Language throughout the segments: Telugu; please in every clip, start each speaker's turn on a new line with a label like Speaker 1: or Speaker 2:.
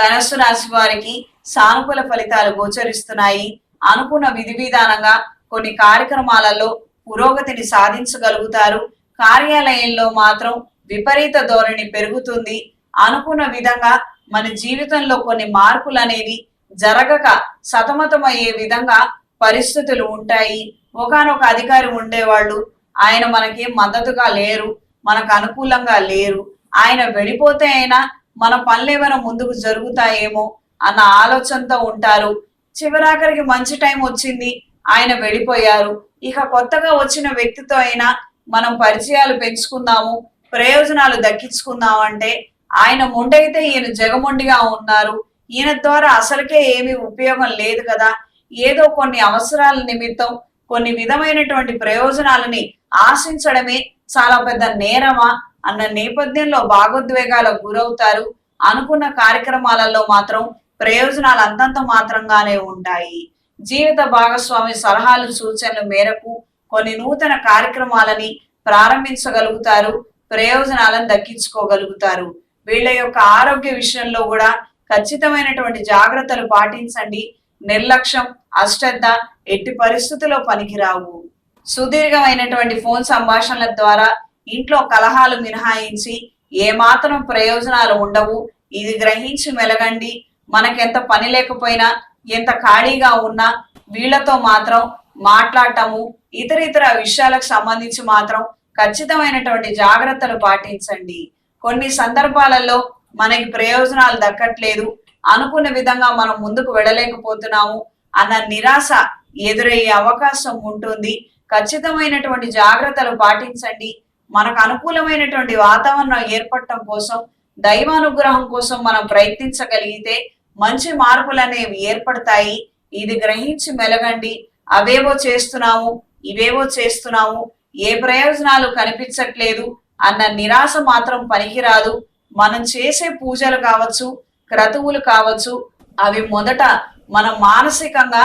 Speaker 1: ధనస్సు రాశి వారికి సానుకూల ఫలితాలు గోచరిస్తున్నాయి. అనుకున్న విధి విధానంగా కొన్ని కార్యక్రమాలలో పురోగతిని సాధించగలుగుతారు. కార్యాలయంలో మాత్రం విపరీత ధోరణి పెరుగుతుంది. అనుకున్న విధంగా మన జీవితంలో కొన్ని మార్పులు అనేవి జరగక సతమతమయ్యే విధంగా పరిస్థితులు ఉంటాయి. ఒకానొక అధికారి ఉండేవాళ్ళు ఆయన మనకి మద్దతుగా లేరు మనకు అనుకూలంగా లేరు. ఆయన వెళ్ళిపోతే అయినా మన పనులు ఏమైనా ముందుకు జరుగుతాయేమో అన్న ఆలోచనతో ఉంటారు. చివరాఖరికి మంచి టైం వచ్చింది. ఆయన వెళ్ళిపోయారు. ఇక కొత్తగా వచ్చిన వ్యక్తితో అయినా మనం పరిచయాలు పెంచుకుందాము ప్రయోజనాలు దక్కించుకుందాం అంటే ఆయన మొండైతే ఈయన జగమొండిగా ఉన్నారు. ఈయన ద్వారా అసలుకే ఏమీ ఉపయోగం లేదు కదా. ఏదో కొన్ని అవసరాల నిమిత్తం కొన్ని విధమైనటువంటి ప్రయోజనాలని ఆశించడమే చాలా పెద్ద నేరమా? అన్న నేపథ్యంలో భాగోద్వేగాలకు గురవుతారు. అనుకున్న కార్యక్రమాలలో మాత్రం ప్రయోజనాలు అంతంత మాత్రంగానే ఉంటాయి. జీవిత భాగస్వామి సలహాలు సూచనల మేరకు కొన్ని నూతన కార్యక్రమాలని ప్రారంభించగలుగుతారు. ప్రయోజనాలను దక్కించుకోగలుగుతారు. వీళ్ళ యొక్క ఆరోగ్య విషయంలో కూడా ఖచ్చితమైనటువంటి జాగ్రత్తలు పాటించండి. నిర్లక్ష్యం అశ్రద్ధ ఎట్టి పరిస్థితుల్లో పనికిరావు. సుదీర్ఘమైనటువంటి ఫోన్ సంభాషణల ద్వారా ఇంట్లో కలహాలు మినహాయించి ఏమాత్రం ప్రయోజనాలు ఉండవు. ఇది గ్రహించి మెలగండి. మనకెంత పని లేకపోయినా ఎంత ఖాళీగా ఉన్నా వీళ్ళతో మాత్రం మాట్లాడటము ఇతర ఇతర విషయాలకు సంబంధించి మాత్రం ఖచ్చితమైనటువంటి జాగ్రత్తలు పాటించండి. కొన్ని సందర్భాలలో మనకి ప్రయోజనాలు దక్కట్లేదు. అనుకున్న విధంగా మనం ముందుకు వెళ్ళలేకపోతున్నాము అన్న నిరాశ ఎదురయ్యే అవకాశం ఉంటుంది. ఖచ్చితమైనటువంటి జాగ్రత్తలు పాటించండి. మనకు అనుకూలమైనటువంటి వాతావరణం ఏర్పడటం కోసం దైవానుగ్రహం కోసం మనం ప్రయత్నించగలిగితే మంచి మార్పులు అనేవి ఏర్పడతాయి. ఇది గ్రహించి మెలగండి. అవేవో చేస్తున్నాము ఇవేవో చేస్తున్నాము ఏ ప్రయోజనాలు కనిపించట్లేదు అన్న నిరాశ మాత్రం పనికిరాదు. మనం చేసే పూజలు కావచ్చు క్రతువులు కావచ్చు అవి మొదట మనం మానసికంగా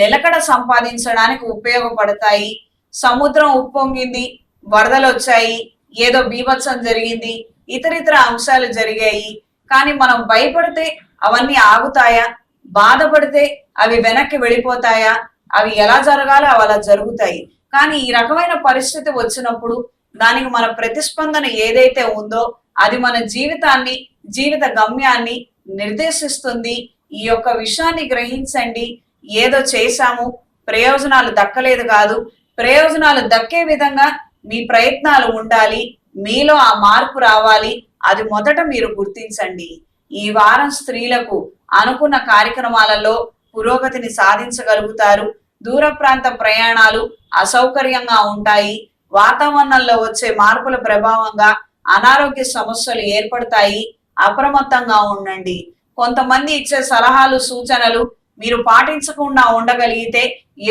Speaker 1: నిలకడ సంపాదించడానికి ఉపయోగపడతాయి. సముద్రం ఉప్పొంగింది వరదలు వచ్చాయి ఏదో బీభత్సం జరిగింది ఇతరితర అంశాలు జరిగాయి. కానీ మనం భయపడితే అవన్నీ ఆగుతాయా? బాధపడితే అవి వెనక్కి వెళ్ళిపోతాయా? అవి ఎలా జరగాలో అవి అలా జరుగుతాయి. కానీ ఈ రకమైన పరిస్థితి వచ్చినప్పుడు దానికి మన ప్రతిస్పందన ఏదైతే ఉందో అది మన జీవితాన్ని జీవిత గమ్యాన్ని నిర్దేశిస్తుంది. ఈ యొక్క విషయాన్ని గ్రహించండి. ఏదో చేశాము ప్రయోజనాలు దక్కలేదు కాదు. ప్రయోజనాలు దక్కే విధంగా మీ ప్రయత్నాలు ఉండాలి మీలో ఆ మార్పు రావాలి అది మొదట మీరు గుర్తించండి. ఈ వారం స్త్రీలకు అనుకున్న కార్యక్రమాలలో పురోగతిని సాధించగలుగుతారు. దూర ప్రాంత ప్రయాణాలు అసౌకర్యంగా ఉంటాయి. వాతావరణంలో వచ్చే మార్పుల ప్రభావంగా అనారోగ్య సమస్యలు ఏర్పడతాయి. అప్రమత్తంగా ఉండండి. కొంతమంది ఇచ్చే సలహాలు సూచనలు మీరు పాటించకుండా ఉండగలిగితే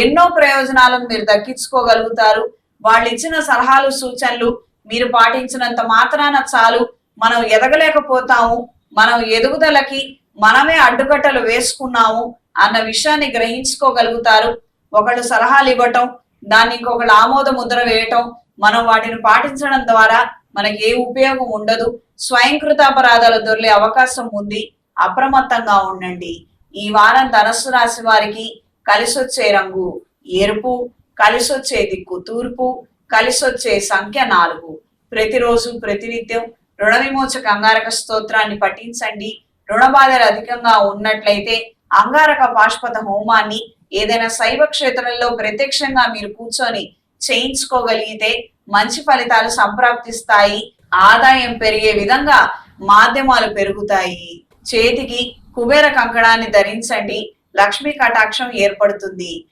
Speaker 1: ఎన్నో ప్రయోజనాలను మీరు దక్కించుకోగలుగుతారు. వాళ్ళు ఇచ్చిన సలహాలు సూచనలు మీరు పాటించినంత మాత్రాన చాలు. మనం ఎదగలేకపోతాము. మనం ఎదుగుదలకి మనమే అడ్డుకట్టలు వేసుకున్నాము అన్న విషయాన్ని గ్రహించుకోగలుగుతారు. ఒకళ్ళు సలహాలు ఇవ్వటం దాన్ని ఇంకొకళ్ళు ఆమోద ముద్ర వేయటం మనం వాటిని పాటించడం ద్వారా మనకి ఏ ఉపయోగం ఉండదు. స్వయంకృతాపరాధాలు దొరికే అవకాశం ఉంది. అప్రమత్తంగా ఉండండి. ఈ వారం ధనస్సు రాశి వారికి కలిసొచ్చే రంగు. ఎరుపు కలిసొచ్చే దిక్కు తూర్పు కలిసొచ్చే సంఖ్య నాలుగు. ప్రతిరోజు ప్రతినిత్యం రుణ విమోచక అంగారక స్తోత్రాన్ని పఠించండి. రుణ బాధలు అధికంగా ఉన్నట్లయితే అంగారక పాష్పత హోమాన్ని ఏదైనా శైవ క్షేత్రంలో ప్రత్యక్షంగా మీరు కూర్చొని చేయించుకోగలిగితే మంచి ఫలితాలు సంప్రాప్తిస్తాయి. ఆదాయం పెరిగే విధంగా మాధ్యమాలు పెరుగుతాయి. చేతికి కుబేర కంకణాన్ని ధరించండి. లక్ష్మీ కటాక్షం ఏర్పడుతుంది.